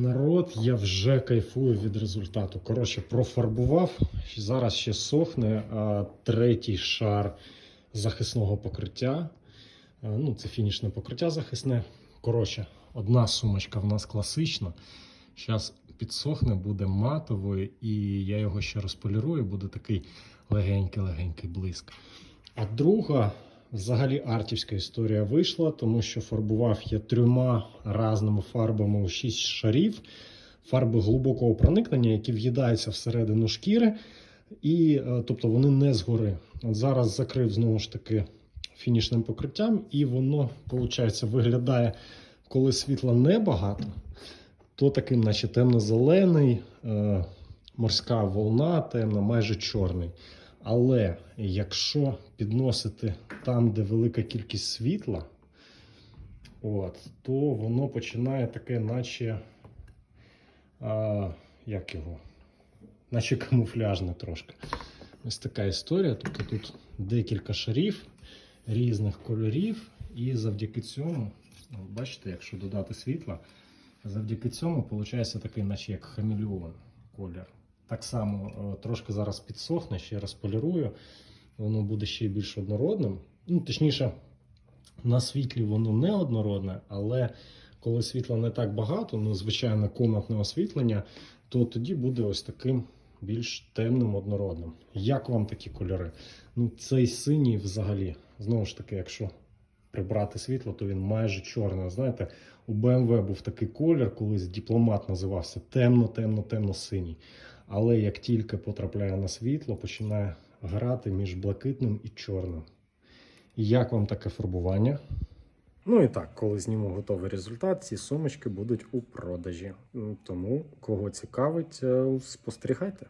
Народ, я вже кайфую від результату. Коротше, профарбував. Зараз ще сохне а, третій шар захисного покриття. Ну, це фінішне покриття захисне. Коротше, одна сумочка в нас класична. Зараз підсохне, буде матовою, і я його ще розполірую, буде такий легенький-легенький блиск. А друга, взагалі, артівська історія вийшла, тому що фарбував я трьома разними фарбами у 6 шарів. Фарби глибокого проникнення, які в'їдаються всередину шкіри, і е, тобто вони не згори. От зараз закрив знову ж таки фінішним покриттям, і воно, виходить, виглядає, коли світла небагато, то таким, наче темно-зелений, е, морська волна, темна, майже чорний. Але якщо підносити там, де велика кількість світла, от, то воно починає таке, наче. А, як його? Наче камуфляжне трошки. Ось така історія. Тобто тут декілька шарів різних кольорів, і завдяки цьому, бачите, якщо додати світла, завдяки цьому виходить такий, наче як хамелеон колір. Так само е, трошки зараз підсохне, ще раз полірую, воно буде ще більш однородним. Ну, точніше, на світлі воно не однородне, але коли світла не так багато, ну, звичайно, комнатне освітлення, то тоді буде ось таким більш темним однородним. Як вам такі кольори? Ну, цей синій взагалі, знову ж таки, якщо прибрати світло, то він майже чорний. Знаєте, у BMW був такий колір, колись дипломат називався темно, темно, темно синій. Але як тільки потрапляє на світло, починає грати між блакитним і чорним. Як вам таке фарбування? Ну і так, коли зніму готовий результат, ці сумочки будуть у продажі. Тому, кого цікавить, е, спостерігайте.